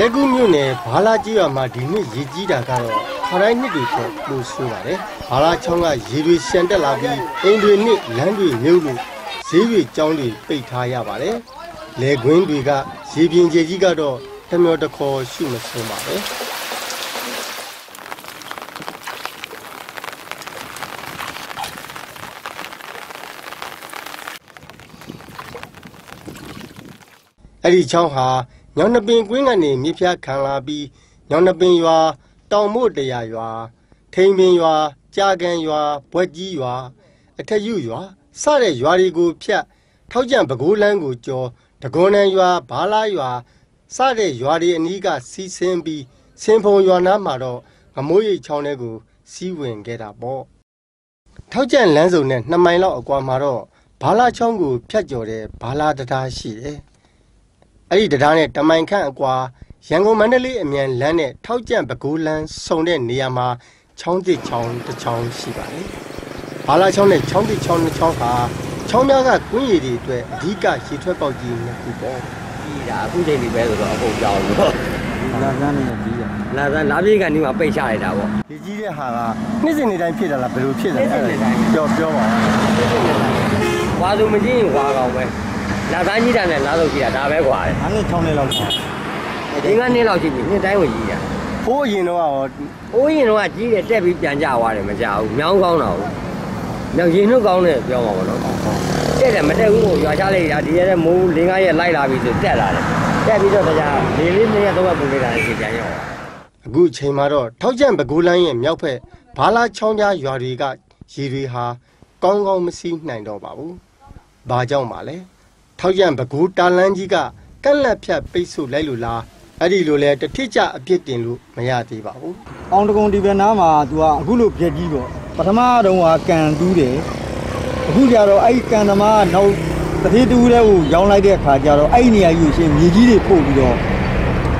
လက်ကူးမြို့နယ်ဘာလာကြီးရွာမှာဒီနှစ်ရေကြီးတာကတော့ခရိုင်းနှစ်တွေပေါ်လို့ဆိုပါတယ်။ဘာလာချောင်းကရေတွေရှန်တက်လာပြီးအိမ်တွေနဲ့လမ်းတွေမြုပ်လို့ဈေးတွေကြောင်းတွေပိတ်ထားရပါတယ်။လေကွင်းတွေကရေပြင်ကျကြီးကတော့တမျောတခေါ်ရှိမဆုံးပါပဲ။အဲ့ဒီချောင်းဟာ ညောင်နှပင်ကွင်းကနေမြစ်ဖျားခံလာပြီးညောင်နှပင်ရွာတောင်မို့တရာရွာထိန်ပင်ရွာကြာကန်ရွာဘွက်ကြီးရွာအထက်ယူရွာစတဲ့ရွာတွေကိုဖြတ်ထောက်ကြံပကိုးလန်းကိုကျော်တကွန်နံရွာဘာလာရွာစတဲ့ရွာတွေအနီးကစီးဆင်းပြီးစင်ဖုံရွာနားမှာတော့ငမိုးရိပ်ချောင်းတွေကိုစီးဝင်ခဲ့တာပေါ့ထောက်ကြံလမ်းစုံနဲ့2မိုင်လောက်အကွာမှာတော့ဘာလာချောင်းကိုဖြတ်ကျော်တဲ့ဘာလာတရားရှိတယ် အဲ့ဒီတရားနဲ့တမိုင်ခန့်အကွာရန်ကုန်မန္တလေးအမြန်လမ်းနဲ့ထောက်ကြံပကူးလမ်းဆုံတဲ့နေရာမှာချောင်းတစ်ချောင်းတစ်ချောင်းရှိပါတယ်။ဘာလာချောင်းနဲ့ချောင်းတစ်ချောင်းတစ်ချောင်းဟာချောင်းများကကွင်းရည်တွေအတွက်အဓိကရေထွက်ပေါက်ကြီးနှစ်ခုပေါ့ကြီးတာအခုချိန်ဒီပဲဆိုတော့အကုန်ကြောက်လို့လာကန်းနေကြီးရလာစားလာပြေးကနေမှပိတ်ချလိုက်တာပေါ့။ဒီကြီးတဲ့ဟာကနှစ်စဉ်နေ့တိုင်းဖြစ်တာလားဘယ်လိုဖြစ်လဲနှစ်စဉ်နေ့တိုင်းပြောပြောပါဦးဝါသူမကြည့်ရင်ဝါကောင်ပဲ လာစားကြီးတာနဲ့လာတော့ကြည့်တာဒါပဲကွာတဲ့အားနဲ့6နှစ်လောက်ပါဒီကနေ့လောက်ကြည့်ပြီနှစ်တိုင်းကိုကြီးတာ။ဖိုးအရင်တော့ရောအိုးရင်တော့ကြီးတယ်တက်ပြီးပြန်ကြသွားတယ်မကြဘူးမြောင်းကောင်းတာဟုတ်မြောင်ရင်နှုတ်ကောင်းတယ်ပြောမှာပေါ့နော်တက်တယ်မတက်ဘူးကိုရွာချလိုက်တာဒီရဲမိုး၄၅ရက်လိုက်လာပြီဆိုတက်လာတယ်တက်ပြီးတော့တရား၄လေးနှစ်ရက်တော့ပုံနေတာရှိပြန်ရောအခုအချိန်မှာတော့ထောက်ကြံပကူးလမ်းရဲ့မြောက်ဖက်ဘာလာချောင်းကြားရွာတွေကရေတွေဟာကောင်းကောင်းမစီးနိုင်တော့ပါဘူး။ဘာကြောင့်ပါလဲ။ ထောက်ကြံပကူးတာလန်းကြီးကကန့်လက်ဖြတ်ပိတ်ဆို့လိုက်လို့လားအဲ့ဒီလိုလဲတစ်ထစ်ကြအပြစ်တင်လို့မရသေးပါဘူးအောင်တကုံဒီဘက်နားမှာ तू ကအခုလိုပြက်ကြီးပေါ့ပထမတုန်းကကန်တူးတယ်အခုကျတော့အဲ့ဒီကန်သမားကနောက်တစ်ထေးတူးတဲ့ကိုရောင်းလိုက်တဲ့အခါကျတော့အဲ့ဒီနေရာကြီးကိုရှင်မြေကြီးတွေပို့ပြီးတော့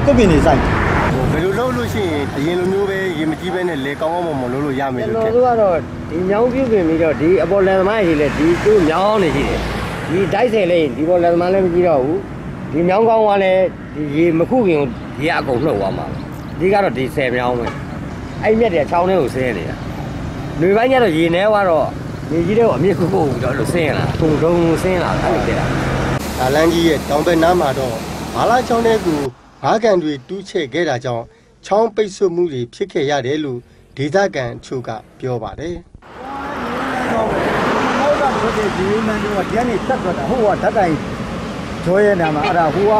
ကုတ်ပင်တွေစိုက်။ဘယ်လိုလုပ်လို့ရှိရင်အရင်လိုမျိုးပဲရေမကြီးပဲနဲ့လေကောင်းကောင်းမွန်မွန်လုပ်လို့ရမယ်ကျွန်လို့ထင်တော်တို့ကတော့ဒီမြောင်းပြုတ်ပြင်ပြီးတော့ဒီအပေါ်လန်သမားကြီးလေဒီသူ့မြောင်းနေရှိတယ် ဒီတိုက်ဆယ်လေးဒီပေါ်လန်သမားလည်းမကြည့်တော့ဘူးဒီမြောင်းကောင်းကလည်းဒီရေမခုခင်ရေအကုန်လှုပ်သွားမှာဒီကတော့ဒီဆယ်မြောင်းပဲအဲ့မြက်တွေချောင်းထဲကိုဆင်းနေတာလူပိုင်းကျတော့ရေနဲသွားတော့ရေကြီးတဲ့အမြင့်ခုခုပြီးတော့လို့ဆင်းလာထုံထုံဆင်းလာအဲ့လိုဖြစ်တာ။ဒါလန်းကြီးရဲ့တောင်ဘက်နားမှာတော့ဘာလာချောင်းတဲ့ကူငါးကန်တွေတူးချဲ့ခဲ့တာကြောင့်ချောင်းပိတ်ဆို့မှုတွေဖြစ်ခဲ့ရတယ်လို့ဒေသခံအချို့ကပြောပါတယ်။ ဟုတ်ကဲ့ဒီဒီမန်တို့ကဒီကနေတက်သွားတာဟိုကဓာတ်တိုင်ဂျောရဲနာမှာအဲ့ဒါဟိုက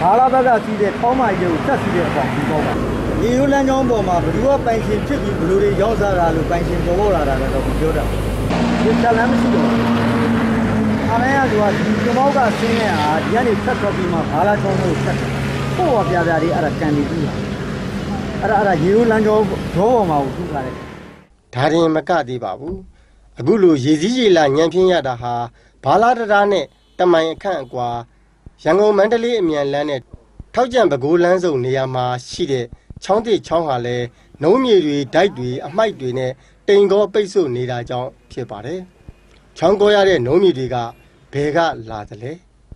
ဘာလာဘက်ကစီးတဲ့ထောင်းမကြီးကိုတက်စီးတဲ့အပေါင်းဒီပေါ့ပါရေရိုးလမ်းကြောင်းပေါ်မှာဘယ်သူကပိုင်ရှင်ဖြစ်ပြီးဘယ်လိုတွေရောက်စားတာလို့ပိုင်ရှင်ပေါ်ပေါ်လာတာလည်းတော့ပြောတာဒီတလမ်းမရှိတော့အားလည်းကဒီကမောက်ကဆင်းနေတာဒီကနေဆက်သွားပြီးမှဘာလာချောင်းကိုဆက်တယ်ဟိုကပြပြတွေအဲ့ဒါကန်နေပြီအဲ့ဒါအဲ့ဒါရေရိုးလမ်းကြောင်းဂျောပေါ်မှာကိုထူလာတယ်ဒါရင်မကသေးပါဘူး အခုလိုရေစည်းရေလာညံပြင်းရတာဟာဘာလာတရာနဲ့တမိုင်အခန့်အကွာရန်ကုန်မန္တလေးအမြန်လမ်းနဲ့ထောက်ကြံပကိုးလမ်းစုံနေရာမှာရှိတဲ့ချောင်းတိချောင်းဟာလည်းနှုံးမြေတွေဓာတ်တွေအမိုက်တွေနဲ့တိမ်ကောပိတ်ဆို့နေတာကြောင့်ဖြစ်ပါတယ်ချောင်းကောရတဲ့နှုံးမြေတွေကဘယ်ကလာသလဲ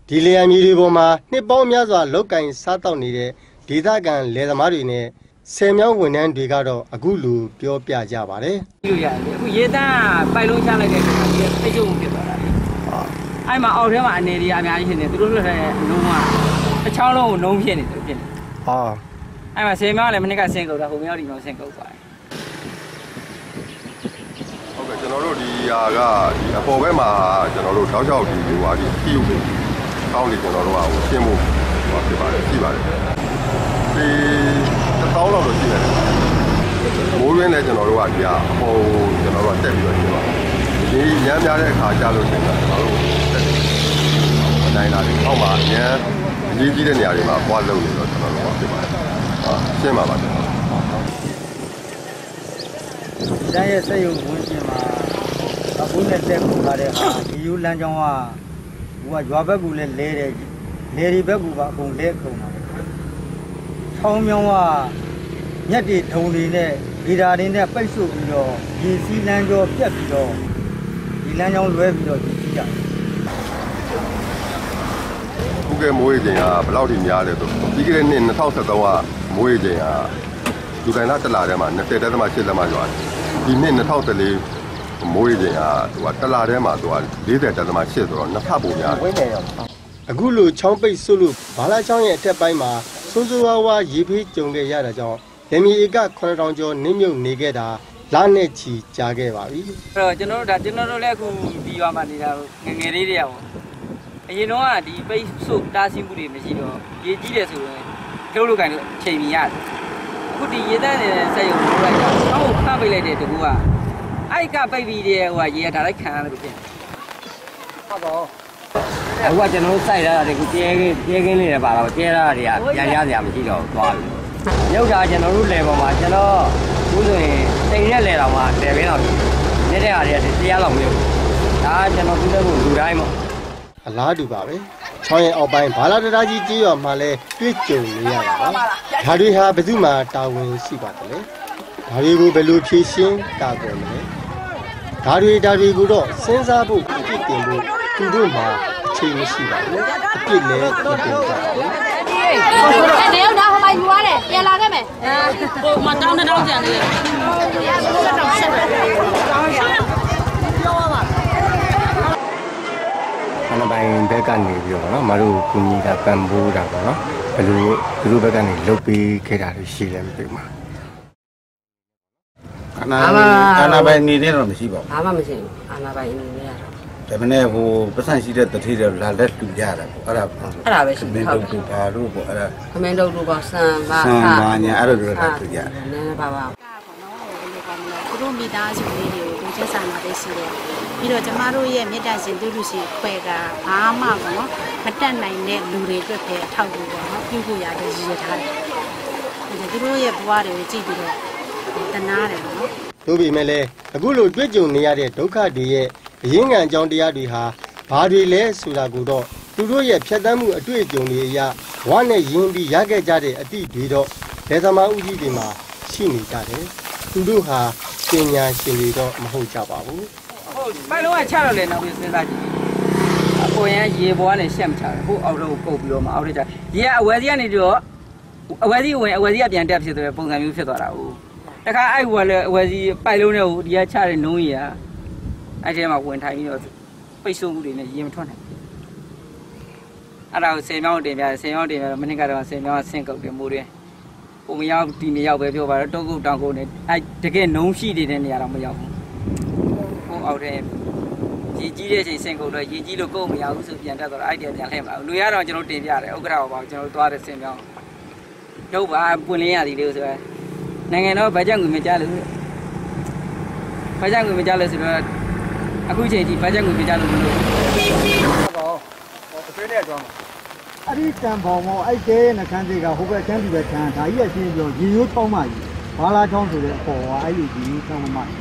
ဒီလေယာဉ်မြေတွေပေါ်မှာနှစ်ပေါင်းများစွာလောက်ကင်စားတောက်နေတဲ့ဒေသခံလယ်သမားတွေနဲ့ ဆယ်မြောင်းဝန်ထမ်းတွေကတော့အခုလိုပြောပြကြပါတယ်ကြည့်လို့ရတယ်အခုရေတန်းပိုက်လုံးချလိုက်တဲ့အခါကျတိတ်ကျုံဖြစ်သွားတာလေအဲ့မှာအောက်ထဲမှာအနေတွေအများကြီးဖြစ်နေသူတို့လွှတ်တဲ့အလုံးကတစ်ချောင်းလုံးကိုနှုံးဖြစ်နေတယ်ဖြစ်နေဟာအဲ့မှာဆေးမြောင်းလည်းမနေ့ကဆင်းကုန်တာဟိုမြောင်းဒီမြောင်းဆင်းကုန်သွားတယ်ဟုတ်ကဲ့ကျွန်တော်တို့ဒီဟာကဒီအပေါ်ဘက်မှာကျွန်တော်တို့တောက်လျှောက်ဒီဟိုဟာဒီဖြူနေကောင်းနေကျွန်တော်တို့ဟာဟိုရှင်းဖို့ဟိုဖြစ်ပါတယ်ရှိပါတယ်ဒီ တစ်သောင်းလောက်တော့ရှိတယ်မိုးရင်းလည်းကျွန်တော်တို့ကဒီဟာအပေါ်ကျွန်တော်တို့ကတက်ပြီးတော့ရှင်းပါတယ်ဒီရမ်းများတဲ့အခါကြာလို့ရှိရင်ကျွန်တော်တို့တက်တယ်နိုင်လာတယ်အောက်မှာအရန်အရေးကြီးတဲ့နေရာတွေမှာပွားလုံးနေတော့ကျွန်တော်တို့ကဖြစ်ပါတယ်ဟာရှင်းပါပါကျွန်တော်တန်းရဲ့စက်ရုံဝင်ကျင်မှာအခုနဲ့တက်ခုလာတဲ့ဟာဒီယူလမ်းကြောင်းကဟိုကရွာဘက်ကလည်းလဲတယ်လေဒီဘက်ကပါအကုန်လဲခုံတာထောင်းမြောင်းက မြက်တွေထုံတွေနဲ့ဂီတာတွေနဲ့ပိတ်ဆို့ပြီးတော့ဒီစီလမ်းကြောပြက်ပြီးတော့ဒီလမ်းကြောင်းလွဲပြီးတော့ဒီကြည့်ကြခုကဲမိုးရေချိန်ကဘယ်လောက်ထိများလဲဆိုပြီးခဲ့တဲ့နှစ်2013ကမိုးရေချိန်ကလူတိုင်းလားတစ်လထဲမှာ20တက်သမ8လက်မရွာတယ်ဒီနှစ်2014မိုးရေချိန်ကသူကတစ်လထဲမှာသူက40တက်သမ8ဆိုတော့နှစ်ဖက်ပုံများတယ်အခုလိုချောင်းပိတ်ဆို့လို့ဘာလာချောင်းရဲ့အထက်ပိုင်းမှာဆိုးဆိုးဝါးဝါရေဖေးကြုံခဲ့ရတာကြောင့် ရမီဧက9000ကျော်နစ်မြုပ်နေခဲ့တာလနဲ့ချီကြာခဲ့ပါပြီအဲ့တော့ကျွန်တော်တို့ဒါကျွန်တော်တို့လည်းအခုဒီရွာမှာနေတာငယ်ငယ်လေးတွေကပေါ့အရင်တော့ကဒီပိတ်ဆို့တားဆီးမှုတွေမရှိတော့ရေကြီးတယ်ဆိုရင်ကျုပ်တို့ကန်တို့ချိန်မြရတယ်အခုဒီရေတန်းနေတဲ့စက်ရုံကိုလိုက်တာအောက်ဖမ်းပိတ်လိုက်တဲ့တကူကအဲ့ကပိတ်ပြီးတဲ့ဟိုကရေကဒါလိုက်ခံရတယ်လို့ပြင်အခုကကျွန်တော်တို့စိုက်ရတာတကူကျဲကင်းကျဲကင်းလေးတွေပါတော့ကျဲရတာတွေကပြန်ရစရာမရှိတော့ဘူးသွားပြီ ရုပ်တာကျွန်တော်တို့လေပေါ်မှာကျွန်တော်အခုဆိုရင်တိမ်နဲ့လေတော်မှာတယ်ပင်းတော့နေတဲ့ဟာတွေကတရားလောက်မရုပ်ဒါကကျွန်တော်သူ့တဲ့ကိုလူတိုင်းပေါ့အလားတူပါပဲချောင်းရဲ့အောက်ပိုင်းဘာလာတရာကြီးကြီးရွာမှာလဲတွေ့ကြုံနေရတာပါဒါတွေဟာဘယ်သူမှတာဝန်ရှိပါတယ်လေဒါတွေကိုဘယ်လိုဖြေရှင်းကာကွယ်မလဲဒါတွေဒါတွေကိုတော့စဉ်းစားဖို့အပြစ်တင်ဖို့သူတို့မှာအချိန်မရှိပါဘူးအပြစ်လည်းမတင်ကြပါဘူး မှာတောင်းတောင်းကြံနေတယ်ခဏပိုင်းဘက်ကနေပြီးတော့နော်မတို့ကုညီတာပံပိုးတာပေါ့နော်ဘယ်လိုသူတို့ဘက်ကနေလုတ်ပေးခဲ့တာတွေရှိလဲမသိဘူးမှာအနာအနာပိုင်နေနေတော့မရှိပါဘာမှမရှိဘူးအာနာပိုင်အနေနဲ့ကတော့ဘူး ဒါပေမဲ့ဟိုပတ်စံရှိတဲ့တထေးတွေလာလက်တူကြတာပေါ့အဲ့ဒါအဲ့ဒါပဲရှိမင်းဟုတ်တို့တူပါလို့ပေါ့အဲ့ဒါခမင်းတို့တို့ကဆန်ပါဆန်ပါညာအဲ့လိုလိုလာတူကြနည်းနည်းပါပါကပေါ့နော်ဟိုဘယ်လိုကောင်းမလဲသူတို့မိသားစုလေးတွေကိုကိုချက်ဆန်လာပဲရှိတယ်ပြီးတော့ကျမတို့ရဲ့မေတ္တာရှင်သူလူရှင်ခွဲကဘာမှပေါ့နော်မတက်နိုင်တဲ့လူတွေအတွက်ပဲအထောက်အကူပေါ့နော်ပြုဖို့ရတယ်ရည်ရထားတယ်ဒါသူတို့ရဲ့ဘဝတွေကိုကြည့်ပြီးတော့တနာတယ်ပေါ့နော်တို့ပေမဲ့လည်းအခုလိုတွေ့ကြုံနေရတဲ့ဒုက္ခတွေရဲ့ အရင်းခံအကြောင်းတရားတွေဟာဘာတွေလဲဆိုတာကိုတော့သူတို့ရဲ့ဖြတ်သန်းမှုအတွေ့အကြုံတွေအရဝါနဲ့ရင်းပြီးရခဲ့ကြတဲ့အသည့်တွေတော့ဒေသမားဦးကြီးတွေမှာရှိနေကြတယ်သူတို့ဟာပညာရှင်တွေတော့မဟုတ်ကြပါဘူးဟိုပိုက်လုံးကချတော့လေနောက်ပြီးစဉ်းစားကြည့်အပေါ်ရန်ရေပေါ်ကနေရှက်မချတယ်ဟိုအောက်တော့ကုတ်ပြီးတော့မအောက်ထက်ချရေကအဝယ်စီကနေတော့အဝယ်စီဝင်အဝယ်စီကပြန်တက်ဖြစ်သွားတဲ့ပုံစံမျိုးဖြစ်သွားတာဟုတ်တခါအဲ့ဟိုကလည်းအဝယ်စီပိုက်လုံးနဲ့ဟိုဒီကချတဲ့နုံးကြီးက အဲ့ထဲမှာဝင်ထိုင်ပြီးတော့ပိတ်ဆို့မှုတွေနဲ့ရေမထွက်နိုင်အဲ့ဒါကိုဆယ်မြောင်းတင်ပြတယ်ဆယ်မြောင်းတင်ပြတော့မနစ်ကတော့ဆယ်မြောင်းကဆင့်ကုတ်တယ်မိုးတွင်ဟိုမရောက်ဒီမရောက်ပဲပြောပါတော့တုတ်ကုတ်တောင်ကုတ်နဲ့အဲ့တကယ်နုံးရှိနေတဲ့နေရာတော့မရောက်ဘူးဟိုအောက်ထဲရေကြီးတဲ့အချိန်ဆင်ကုန်တော့ရေကြီးလို့ကုန်မရဘူးဆိုပြန်တက်တော့အဲ့ဒီပြန်လှည့်မလာဘူးလူရတော့ကျွန်တော်တင်ပြတယ်ဥက္ကဋ္ဌဘာကျွန်တော်သွားတဲ့ဆင်ပြောင်းတို့ပါပွင့်လင်းရသည်လို့ဆိုတော့နိုင်ငံတော်ဗတ်ချက်ငွေမကြလို့ဗတ်ချက်ငွေမကြလို့ဆိုတော့ အခုချိန်ကြီးဗတ်ချက်ငွေမကြလို့မလို့အဲ့ဒီတံပေါင်မောအဲ့ကျဲရဲ့နှခမ်းစိတ်ကဟိုဘက်ချမ်းဒီဘက်ချမ်းဒါကြီးအရှင်းပြောရေရိုးချောင်းမကြီးဘာလာချောင်းဆိုတဲ့အပေါ်ကအဲ့ဒီရေရိုးချောင်းမကြီး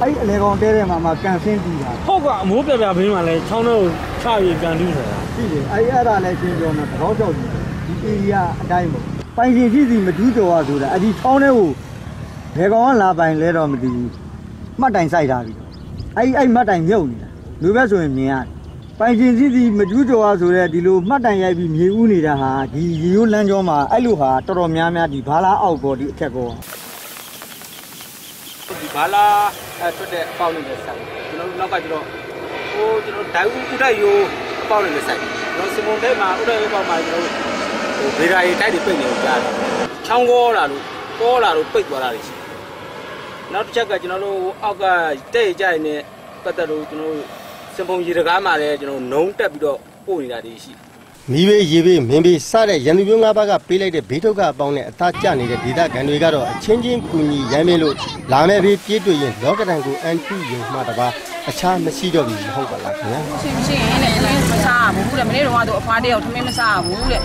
အဲ့ဒီအလေကောင်တဲတဲ့မှာမှာကန်ဆင်းပြီးတာဟုတ်ကအမိုးပြပြဘေးမှာလဲချောင်းထဲကိုချပြီးကန်တူးနေတာရှိတယ်အဲ့ဒီအဲ့ဒါလည်းရှင်းပြောမှာတော့ကြောက်ကြီးဒီဧရိယာအတိုင်းပေါ့ပိုင်ရှင်ရှိစီမဒူးကြော်ရဆိုတာအဲ့ဒီချောင်းထဲကိုဘယ်ကောင်ကလာပိုင်လဲတော့မသိဘူး မှတ်တိုင်စိုက်ထားပြီအဲ့ဒီအဲ့မှတ်တိုင်မြုပ်နေတာလူပဲဆိုရင်မြင်ရတယ်ပိုင်ရှင်ရှိစီမဒူးကြော်ရဆိုတဲ့ဒီလိုမှတ်တိုင်ရိုက်ပြီးမြေဦးနေတာဟာဒီရေရိုးလမ်းကြောမှာအဲ့လိုဟာတော်တော်များများဒီဘာလာအောက်ကောဒီအထက်ကောဒီဘာလာအဲထွက်တဲ့အပေါက်နဲ့လည်းဆိုင်ကျွန်တော်တို့နောက်ကကျတော့ဟိုကျွန်တော်ဒိုင်ဦးဥဒရိုးအပေါက်နဲ့လည်းဆိုင်ကျွန်တော်စမုံထဲမှာဥဒရိုးပေါက်မှာကျွန်တော်ဟိုဗေဒာရီတိုက်တွေပိတ်နေကြတယ်ချောင်းကောလာလို့ကောလာလို့ပိတ်သွားတာတွေရှိ နောက်တစ်ချက်ကကျွန်တော်တို့အောက်ကတဲ့ကြရင်လည်းပတ်သက်လို့ကျွန်တော်တို့စပုံရေတကားမှာလည်းကျွန်တော်နုံတက်ပြီးတော့ပို့နေတာတွေရှိမိဘေးရေဘေးမင်းဘေးစတဲ့ရန်သူမျိုး၅ပါးကပေးလိုက်တဲ့ဘေးဒုက္ခအပေါင်းနဲ့အသားကျနေတဲ့ဒေသခံတွေကတော့အချင်းချင်းကူညီရမ်းမင်းလို့လာမဲ့ဘေးပြေးတွေ့ရင်လောကဒဏ်ကိုအန်တူရုံမှတပါအခြားမရှိတော့ဘူးမဟုတ်ပါလားခင်ဗျာရှင်ရှင်နဲ့သမင်းမစားဘူးတဲ့မနေ့တော့ကတော့အဖွားတယောက်သမင်းမစားဘူးတဲ့